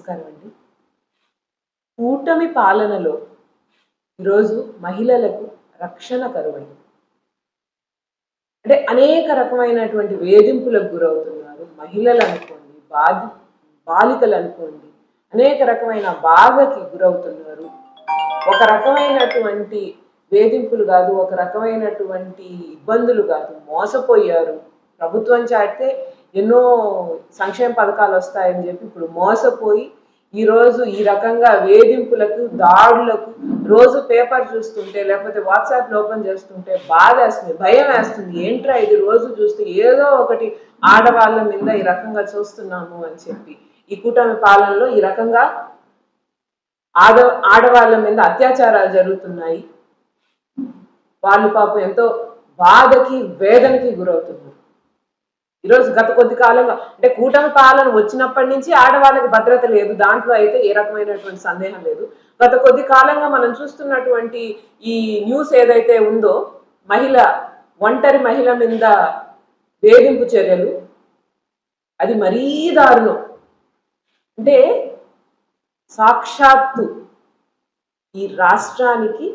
నమస్కారం అండి. కూటమి పాలనలో ఈరోజు మహిళలకు రక్షణ కరువైంది. అంటే అనేక రకమైనటువంటి వేధింపులకు గురవుతున్నారు. మహిళలు అనుకోండి బాధి బాలికలు అనుకోండి అనేక రకమైన బాధకి గురవుతున్నారు. ఒక రకమైనటువంటి వేధింపులు కాదు ఒక రకమైనటువంటి ఇబ్బందులు కాదు మోసపోయారు. ప్రభుత్వం చాటితే ఎన్నో సంక్షేమ పథకాలు వస్తాయని చెప్పి ఇప్పుడు మోసపోయి ఈరోజు ఈ రకంగా వేధింపులకు దాడులకు రోజు పేపర్ చూస్తుంటే లేకపోతే వాట్సాప్ ఓపెన్ చేస్తుంటే బాధ వేస్తుంది భయం వేస్తుంది. ఏంట్రా ఇది రోజు చూస్తే ఏదో ఒకటి ఆడవాళ్ళ మీద ఈ రకంగా చూస్తున్నాము అని చెప్పి ఈ కూటమి పాలనలో ఈ రకంగా ఆడ ఆడవాళ్ళ మీద అత్యాచారాలు జరుగుతున్నాయి. వాళ్ళు పాపం ఎంతో బాధకి వేదనకి గురవుతున్నారు. ఈరోజు గత కొద్ది కాలంగా అంటే కూటమి పాలన వచ్చినప్పటి నుంచి ఆడవాళ్ళకి భద్రత లేదు. దాంట్లో అయితే ఏ రకమైనటువంటి సందేహం లేదు. గత కొద్ది కాలంగా మనం చూస్తున్నటువంటి ఈ న్యూస్ ఏదైతే ఉందో మహిళ ఒంటరి మహిళ మీద వేధింపు చర్యలు అది మరీ దారుణం. అంటే సాక్షాత్తు ఈ రాష్ట్రానికి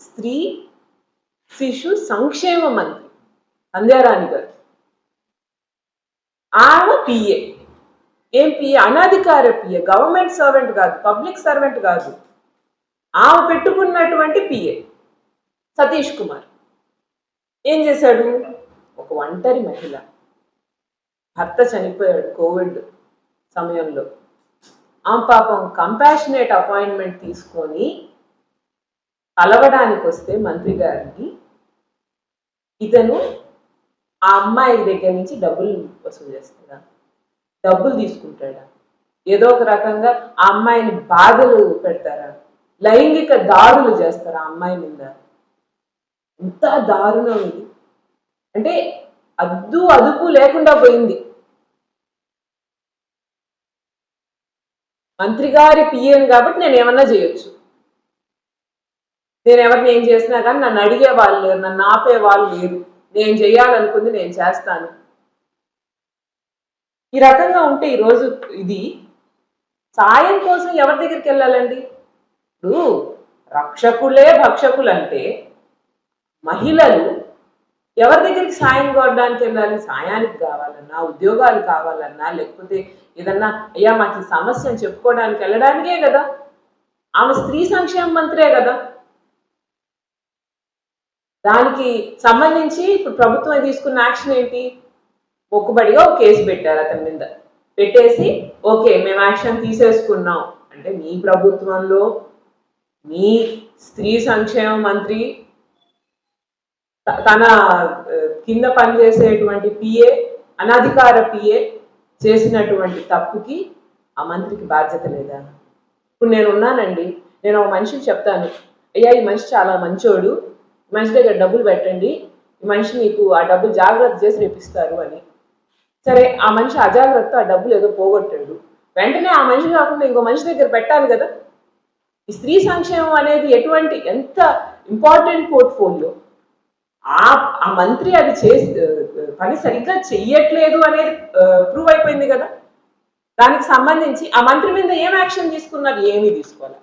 స్త్రీ శిశు సంక్షేమ మంత్రి సంధ్యారాణి గారు. ఆమె పిఏ. ఏం పిఏ? అనధికార పిఏ. గవర్నమెంట్ సర్వెంట్ కాదు పబ్లిక్ సర్వెంట్ కాదు. ఆమె పెట్టుకున్నటువంటి పిఏ సతీష్ కుమార్. ఏం చేశాడు? ఒక ఒంటరి మహిళ. భర్త చనిపోయాడు కోవిడ్ సమయంలో. ఆమె పాపం కంపాషనేట్ అపాయింట్మెంట్ తీసుకొని కలవడానికి వస్తే మంత్రి గారిని ఇతను ఆ అమ్మాయి దగ్గర నుంచి డబ్బులు వసూలు చేస్తాడా డబ్బులు తీసుకుంటాడా? ఏదో ఒక రకంగా ఆ అమ్మాయిని బాధలు పెడతారా? లైంగిక దాడులు చేస్తారా ఆ అమ్మాయి మీద? ఎంత దారుణం ఇది. అంటే అద్దు అదుపు లేకుండా పోయింది. మంత్రి గారి పిఎం కాబట్టి నేను ఏమన్నా చేయొచ్చు. నేను ఎవరిని ఏం చేసినా కానీ నన్ను అడిగే వాళ్ళు లేరు నన్ను ఆపే వాళ్ళు లేరు. నేను చేయాలనుకుంది నేను చేస్తాను. ఈ రకంగా ఉంటే ఈరోజు ఇది సాయం కోసం ఎవరి దగ్గరికి వెళ్ళాలండి? ఇప్పుడు రక్షకులే భక్షకులు అంటే మహిళలు ఎవరి దగ్గరికి సాయం కోరడానికి వెళ్ళాలి? సాయానికి కావాలన్నా ఉద్యోగాలు కావాలన్నా లేకపోతే ఏదన్నా అయ్యా మాకు సమస్యను చెప్పుకోవడానికి వెళ్ళడానికే కదా. ఆమె స్త్రీ సంక్షేమ మంత్రే కదా. దానికి సంబంధించి ఇప్పుడు ప్రభుత్వం తీసుకున్న యాక్షన్ ఏంటి? మొక్కుబడిగా ఒక కేసు పెట్టారు అతని మీద. పెట్టేసి ఓకే మేము యాక్షన్ తీసేసుకున్నాం. అంటే మీ ప్రభుత్వంలో మీ స్త్రీ సంక్షేమ మంత్రి తన కింద పనిచేసేటువంటి పిఏ అనధికార పిఏ చేసినటువంటి తప్పుకి ఆ మంత్రికి బాధ్యత లేదా? ఇప్పుడు నేను ఉన్నానండి నేను ఒక మనిషికి చెప్తాను. అయ్యా ఈ మనిషి చాలా మంచోడు. మనిషి దగ్గర డబ్బులు పెట్టండి ఈ మనిషి మీకు ఆ డబ్బులు జాగ్రత్త చేసి రేపిస్తారు అని. సరే ఆ మనిషి అజాగ్రత్త ఆ డబ్బులు ఏదో పోగొట్టాడు. వెంటనే ఆ మనిషి కాకుండా ఇంకో మనిషి దగ్గర పెట్టాలి కదా. ఈ స్త్రీ సంక్షేమం అనేది ఎటువంటి ఎంత ఇంపార్టెంట్ పోర్ట్ఫోలియో ఆ ఆ మంత్రి అది చేసి పని సరిగ్గా చెయ్యట్లేదు అనేది ప్రూవ్ అయిపోయింది కదా. దానికి సంబంధించి ఆ మంత్రి మీద ఏం యాక్షన్ తీసుకున్నారు? ఏమీ తీసుకోవాలి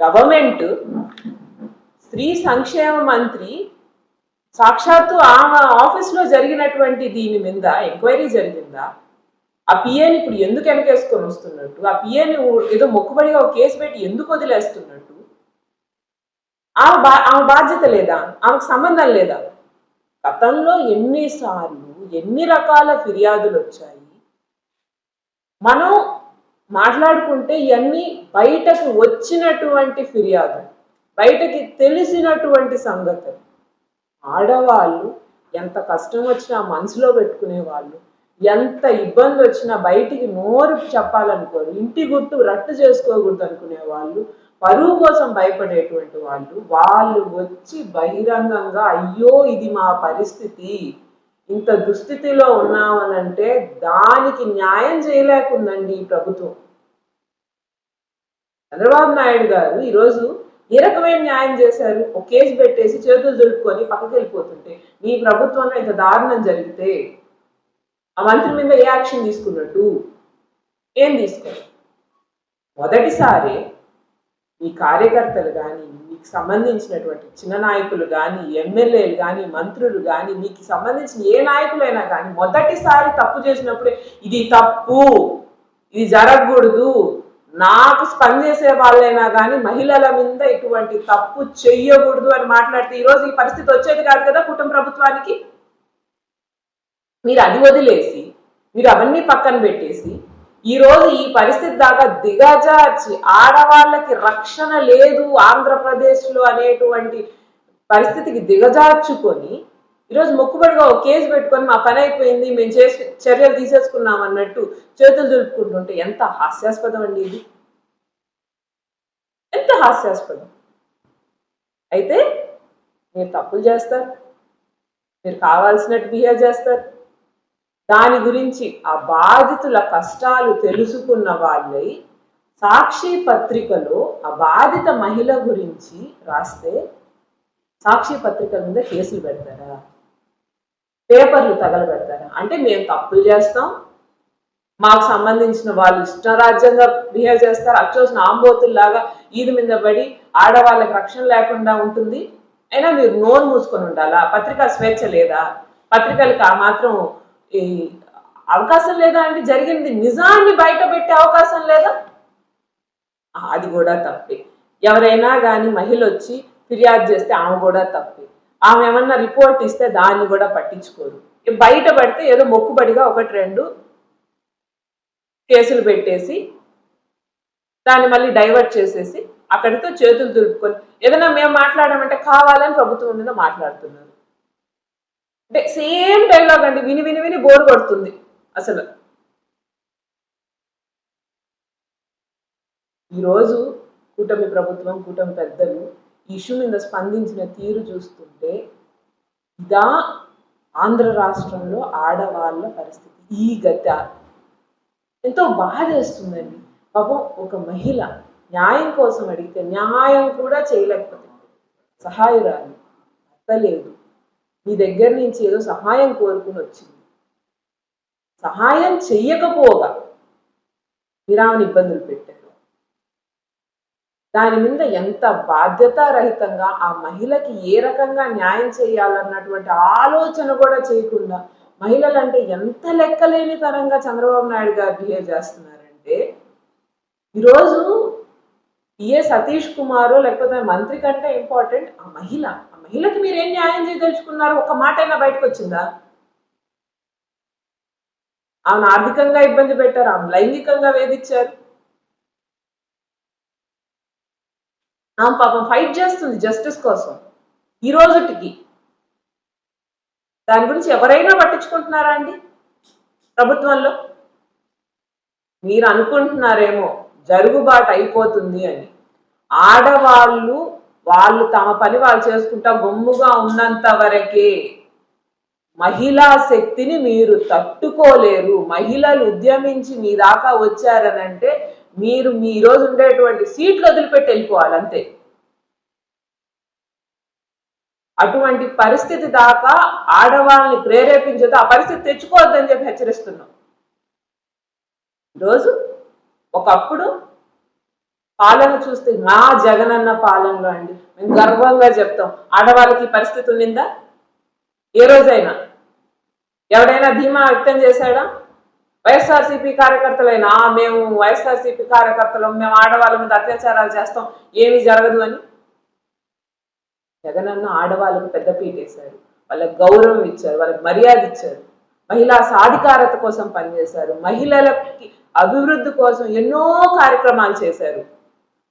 గవర్నమెంట్ స్త్రీ సంక్షేమ మంత్రి సాక్షాత్తు ఆమె ఆఫీస్లో జరిగినటువంటి దీని మీద ఎంక్వైరీ జరిగిందా? ఆ పిఏని ఇప్పుడు ఎందుకు వెనకేసుకొని వస్తున్నట్టు? ఆ పిఏని ఏదో మొక్కుబడిగా ఒక కేసు పెట్టి ఎందుకు వదిలేస్తున్నట్టు? ఆమె బా ఆమె బాధ్యత లేదా? ఆమెకు సంబంధం లేదా? గతంలో ఎన్నిసార్లు ఎన్ని రకాల ఫిర్యాదులు వచ్చాయి? మనం మాట్లాడుకుంటే ఇవన్నీ బయటకు వచ్చినటువంటి ఫిర్యాదు. బయటకి తెలిసినటువంటి సంగతులు. ఆడవాళ్ళు ఎంత కష్టం వచ్చినా మనసులో పెట్టుకునే వాళ్ళు ఎంత ఇబ్బంది వచ్చినా బయటికి నోరు చెప్పాలనుకోరు ఇంటి గుట్టు రట్టు చేసుకోకూడదు అనుకునే వాళ్ళు పరువు కోసం భయపడేటువంటి వాళ్ళు వాళ్ళు వచ్చి బహిరంగంగా అయ్యో ఇది మా పరిస్థితి. ఇంత దుస్థితిలో ఉన్నామనంటే దానికి న్యాయం చేయలేకుందండి ఈ ప్రభుత్వం. చంద్రబాబు నాయుడు గారు ఈరోజు ఏ రకమైన న్యాయం చేశారు. ఒక కేసు పెట్టేసి చేతులు దులుపుకొని పక్కకి వెళ్ళిపోతుంటే మీ ప్రభుత్వంలో ఇంత దారుణం జరిగితే ఆ మంత్రి మీద ఏ యాక్షన్ తీసుకున్నట్టు? ఏం తీసుకోరు మొదటిసారి మీ కార్యకర్తలు కానీ మీకు సంబంధించినటువంటి చిన్న నాయకులు కానీ ఎమ్మెల్యేలు కానీ మంత్రులు కానీ మీకు సంబంధించిన ఏ నాయకులైనా కానీ మొదటిసారి తప్పు చేసినప్పుడే ఇది తప్పు ఇది జరగకూడదు. నాకు స్పందించే వాళ్ళైనా కానీ మహిళల మీద ఇటువంటి తప్పు చెయ్యకూడదు అని మాట్లాడితే ఈరోజు ఈ పరిస్థితి వచ్చేది కాదు కదా కుటుంబ ప్రభుత్వానికి? మీరు అది వదిలేసి మీరు అవన్నీ పక్కన పెట్టేసి ఈరోజు ఈ పరిస్థితి దాకా దిగజార్చి ఆడవాళ్ళకి రక్షణ లేదు ఆంధ్రప్రదేశ్లో అనేటువంటి పరిస్థితికి దిగజార్చుకొని ఈరోజు మొక్కుబడిగా ఒక కేసు పెట్టుకొని మా పని అయిపోయింది మేము చేసి చర్యలు తీసేసుకున్నాం అన్నట్టు చేతులు దులుపుకుంటుంటే ఎంత హాస్యాస్పదం అండి ఇది. ఎంత హాస్యాస్పదం. అయితే మీరు తప్పులు చేస్తారు మీరు కావాల్సినట్టు బిహేవ్ చేస్తారు. దాని గురించి ఆ బాధితుల కష్టాలు తెలుసుకున్న వాళ్ళై సాక్షి పత్రికలో ఆ బాధిత మహిళ గురించి రాస్తే సాక్షి పత్రికల మీద కేసులు పెడతారా? పేపర్లు తగలబెడతారా. అంటే మేము తప్పులు చేస్తాం. మాకు సంబంధించిన వాళ్ళు ఇష్టరాజ్యంగా బిహేవ్ చేస్తారు. అచ్చోసిన ఆంబోతుల్లాగా ఈది మీద పడి ఆడవాళ్ళకి రక్షణ లేకుండా ఉంటుంది. అయినా మీరు నోరు మూసుకొని ఉండాలా? పత్రికా స్వేచ్ఛ లేదా? పత్రికలకు ఆ మాత్రం ఈ అవకాశం లేదా అంటే జరిగింది నిజాన్ని బయట పెట్టే అవకాశం లేదా? అది కూడా తప్పే. ఎవరైనా కానీ మహిళ వచ్చి ఫిర్యాదు చేస్తే ఆమె కూడా తప్పే. ఆమె ఏమన్నా రిపోర్ట్ ఇస్తే దాన్ని కూడా పట్టించుకోరు. బయట పడితే ఏదో మొక్కుబడిగా ఒకటి రెండు కేసులు పెట్టేసి దాన్ని మళ్ళీ డైవర్ట్ చేసేసి అక్కడితో చేతులు దులుపుకొని ఏదైనా మేము మాట్లాడమంటే కావాలని ప్రభుత్వం మీద మాట్లాడుతున్నారు. అంటే సేమ్ డైలాగ్ అండి విని విని విని బోర్ కొడుతుంది అసలు. ఈరోజు కూటమి ప్రభుత్వం కూటమి పెద్దలు ఇష్యూ మీద స్పందించిన తీరు చూస్తుంటే ఇదా ఆంధ్ర రాష్ట్రంలో ఆడవాళ్ళ పరిస్థితి ఈ గత ఎంతో బాధేస్తుందండి పాపం ఒక మహిళ న్యాయం కోసం అడిగితే న్యాయం కూడా చేయలేకపోతే సహాయురాలు అత్తలేదు మీ దగ్గర నుంచి ఏదో సహాయం కోరుకుని వచ్చింది. సహాయం చెయ్యకపోగా విరామని ఇబ్బందులు పెట్టారు. దాని మీద ఎంత బాధ్యతారహితంగా ఆ మహిళకి ఏ రకంగా న్యాయం చేయాలన్నటువంటి ఆలోచన కూడా చేయకుండా మహిళలంటే ఎంత లెక్కలేని తరంగా చంద్రబాబు నాయుడు గారు బిహేవ్ చేస్తున్నారంటే ఈరోజు ఏ సతీష్ కుమారు లేకపోతే మంత్రి కంటే ఇంపార్టెంట్ ఆ మహిళ. ఆ మహిళకి మీరు ఏం న్యాయం చేయదలుచుకున్నారు ఒక మాట అయినా బయటకు వచ్చిందా? ఆమెను ఆర్థికంగా ఇబ్బంది పెట్టారు ఆమె లైంగికంగా వేధించారు. ఆమె పాపం ఫైట్ చేస్తుంది జస్టిస్ కోసం. ఈ రోజుటికి. దాని గురించి ఎవరైనా పట్టించుకుంటున్నారా అండి? ప్రభుత్వంలో? మీరు అనుకుంటున్నారేమో జరుగుబాటు అయిపోతుంది అని. ఆడవాళ్ళు వాళ్ళు తమ పని వాళ్ళు చేసుకుంటా గొమ్ముగా ఉన్నంత వరకే మహిళా శక్తిని మీరు తట్టుకోలేరు. మహిళలు ఉద్యమించి మీ దాకా వచ్చారనంటే మీరు మీ రోజు ఉండేటువంటి సీట్లు వదిలిపెట్టి వెళ్ళిపోవాలి అంతే. అటువంటి పరిస్థితి దాకా ఆడవాళ్ళని ప్రేరేపించదు ఆ పరిస్థితి తెచ్చుకోవద్దని చెప్పి హెచ్చరిస్తున్నాం. ఈరోజు ఒకప్పుడు పాలన చూస్తే మా జగనన్న పాలనలో అండి మేము గర్వంగా చెప్తాం ఆడవాళ్ళకి పరిస్థితి ఉన్నిందా ఏ రోజైనా. ఎవడైనా ధీమా వ్యక్తం చేశాడా? వైఎస్ఆర్సీపీ కార్యకర్తలైనా మేము వైఎస్ఆర్సీపీ కార్యకర్తలు మేము ఆడవాళ్ళ మీద అత్యాచారాలు చేస్తాం ఏమీ జరగదు అని జగనన్న ఆడవాళ్ళకు పెద్ద పీటేశారు వాళ్ళకి గౌరవం ఇచ్చారు వాళ్ళకి మర్యాద ఇచ్చారు. మహిళా సాధికారత కోసం పనిచేశారు. మహిళలకి అభివృద్ధి కోసం ఎన్నో కార్యక్రమాలు చేశారు.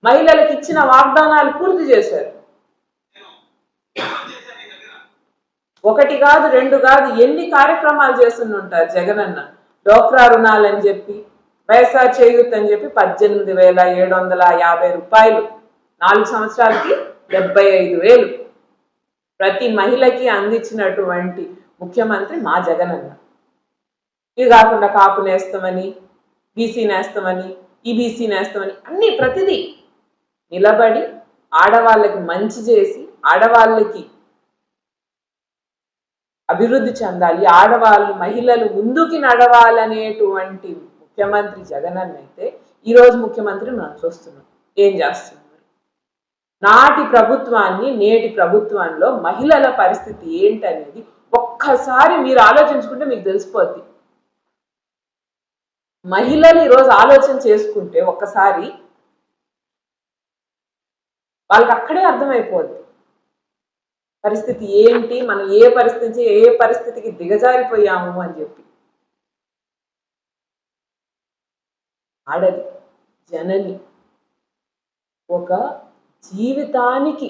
మహిళలకు ఇచ్చిన వాగ్దానాలు పూర్తి చేశారు. ఒకటి కాదు రెండు కాదు ఎన్ని కార్యక్రమాలు చేస్తుంటారు జగనన్న? డోక్రా అని చెప్పి వైఎస్ఆర్ చేయూత్ అని చెప్పి పద్దెనిమిది వేల ఏడు వందల యాభై రూపాయలు. నాలుగు సంవత్సరాలకి డెబ్బై ఐదు వేలు. ప్రతి మహిళకి అందించినటువంటి ముఖ్యమంత్రి మా జగనన్న ఇది కాకుండా కాపు నేస్తామని బీసీ నేస్తామని ఈబీసీ నేస్తామని అన్ని ప్రతిదీ నిలబడి ఆడవాళ్ళకి మంచి చేసి ఆడవాళ్ళకి అభివృద్ధి చెందాలి ఆడవాళ్ళు మహిళలు ముందుకి నడవాలనేటువంటి ముఖ్యమంత్రి జగనన్న అయితే ఈరోజు ముఖ్యమంత్రి మనం చూస్తున్నాం. ఏం చేస్తున్నారు? నాటి ప్రభుత్వాన్ని నేటి ప్రభుత్వంలో మహిళల పరిస్థితి ఏంటనేది ఒక్కసారి మీరు ఆలోచించుకుంటే మీకు తెలిసిపోద్ది. మహిళలు ఈరోజు ఆలోచన చేసుకుంటే ఒక్కసారి వాళ్ళకి అక్కడే అర్థమైపోద్ది. పరిస్థితి ఏంటి? మనం ఏ పరిస్థితి ఏ పరిస్థితికి దిగజారిపోయాము అని చెప్పి. ఆడది జనని ఒక జీవితానికి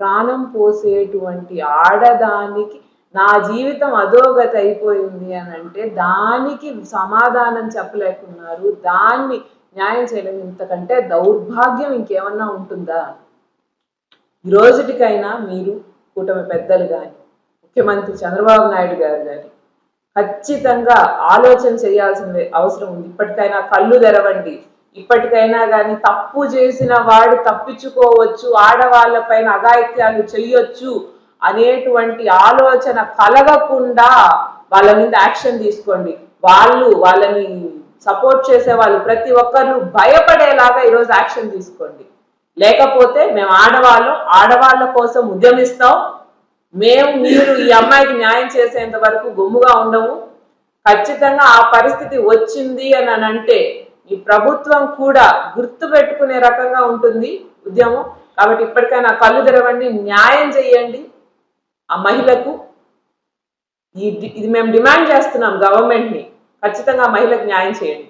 ప్రాణం పోసేటువంటి ఆడదానికి నా జీవితం అధోగతి అయిపోయింది అని అంటే దానికి సమాధానం చెప్పలేకున్నారు. దాన్ని న్యాయం చేయడం ఇంతకంటే దౌర్భాగ్యం ఇంకేమన్నా ఉంటుందా? ఈ రోజుటికైనా మీరు కూటమి పెద్దలు కానీ ముఖ్యమంత్రి చంద్రబాబు నాయుడు గారు కానీ ఖచ్చితంగా ఆలోచన చేయాల్సిన అవసరం ఉంది. ఇప్పటికైనా కళ్ళు తెరవండి. ఇప్పటికైనా కానీ తప్పు చేసిన వాడు తప్పించుకోవచ్చు ఆడవాళ్ళపైన అఘాయిత్యాలు చెయ్యొచ్చు అనేటువంటి ఆలోచన కలగకుండా వాళ్ళ మీద యాక్షన్ తీసుకోండి. వాళ్ళు వాళ్ళని సపోర్ట్ చేసే వాళ్ళు ప్రతి ఒక్కరు భయపడేలాగా ఈరోజు యాక్షన్ తీసుకోండి. లేకపోతే మేము ఆడవాళ్ళం ఆడవాళ్ళ కోసం ఉద్యమిస్తాం. మేము మీరు ఈ అమ్మాయికి న్యాయం చేసేంత వరకు గుమ్ముగా ఉండము. ఖచ్చితంగా ఆ పరిస్థితి వచ్చింది అని అంటే ఈ ప్రభుత్వం కూడా గుర్తు పెట్టుకునే రకంగా ఉంటుంది ఉద్యమం. కాబట్టి ఇప్పటికైనా కళ్ళు తెరవండి న్యాయం చేయండి ఆ మహిళకు. ఈ ఇది మేము డిమాండ్ చేస్తున్నాం గవర్నమెంట్ని. ఖచ్చితంగా మహిళకు న్యాయం చేయండి.